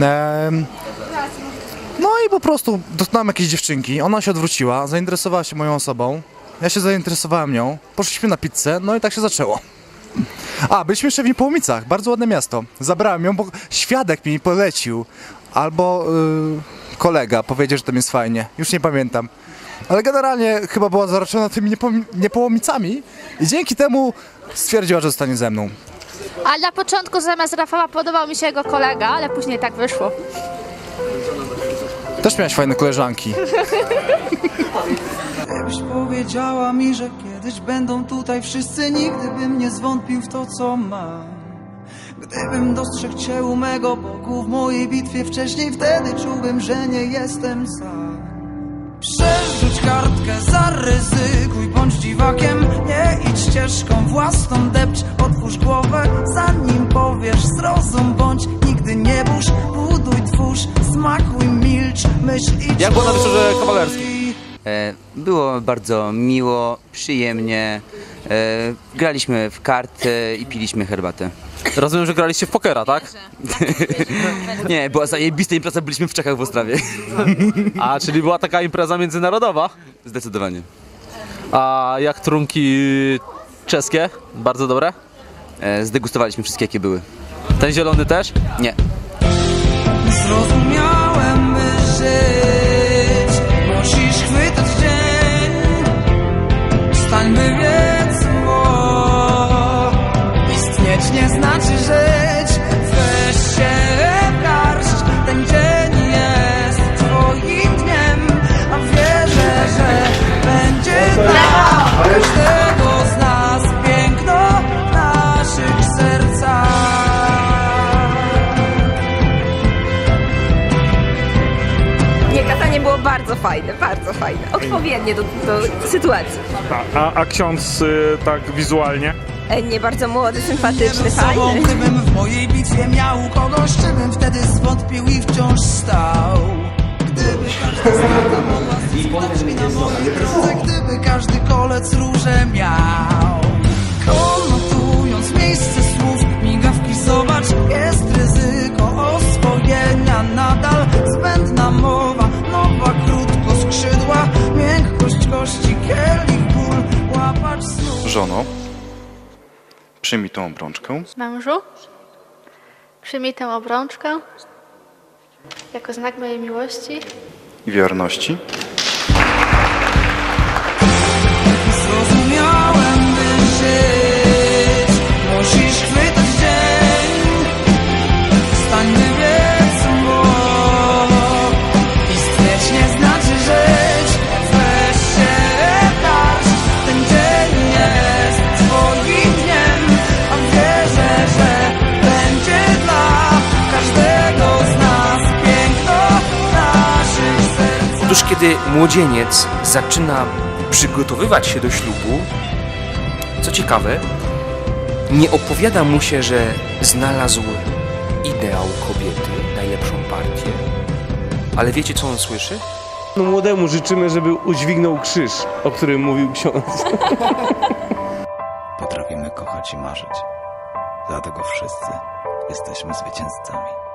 Em, no i po prostu dotknąłem jakiejś dziewczynki, ona się odwróciła, zainteresowała się moją osobą, ja się zainteresowałem nią, poszliśmy na pizzę, no i tak się zaczęło. A, byliśmy jeszcze w Niepołomicach, bardzo ładne miasto. Zabrałem ją, bo świadek mi polecił, albo y, kolega powiedział, że tam jest fajnie, już nie pamiętam. Ale generalnie chyba była zaraczona tymi niepo- Niepołomicami i dzięki temu stwierdziła, że zostanie ze mną. A na początku zamiast Rafała podobał mi się jego kolega, ale później tak wyszło. Też miałeś fajne koleżanki. Gdybyś powiedziała mi, że kiedyś będą tutaj wszyscy, nigdy bym nie zwątpił w to, co mam. Gdybym dostrzegł cię u mego boku w mojej bitwie wcześniej, wtedy czułbym, że nie jestem sam. Przerzuć kartkę, zaryzykuj, bądź dziwakiem, nie idź ścieżką własną, depcz, Jak było na wieczorze kawalerskim? E, Było bardzo miło, przyjemnie. E, Graliśmy w karty i piliśmy herbatę. Rozumiem, że graliście w pokera, tak? Nie, była zajebista impreza, byliśmy w Czechach w Ostrawie. A, czyli była taka impreza międzynarodowa. Zdecydowanie. A jak trunki czeskie? Bardzo dobre? E, Zdegustowaliśmy wszystkie, jakie były. Ten zielony też? Nie. Stań, by biec, bo Istnieć nie znaczy żyć bardzo fajne, bardzo fajne. Odpowiednie do, do sytuacji. A, a, a ksiądz y, tak wizualnie? E, Nie bardzo młody, sympatyczny, sobą, fajny. gdybym w mojej bitwie miał kogoś, czy bym wtedy zwątpił i wciąż stał. Gdyby każda strata mogła zyskać mi na mojej drodze, gdyby każdy kolec róże miał. Żono, przyjmij tą obrączkę. Mężu, przyjmij tę obrączkę jako znak mojej miłości. i wierności. Otóż kiedy młodzieniec zaczyna przygotowywać się do ślubu, co ciekawe, nie opowiada mu się, że znalazł ideał kobiety, najlepszą partię. Ale wiecie, co on słyszy? No młodemu życzymy, żeby udźwignął krzyż, o którym mówił ksiądz. Potrafimy kochać i marzyć. Dlatego wszyscy jesteśmy zwycięzcami.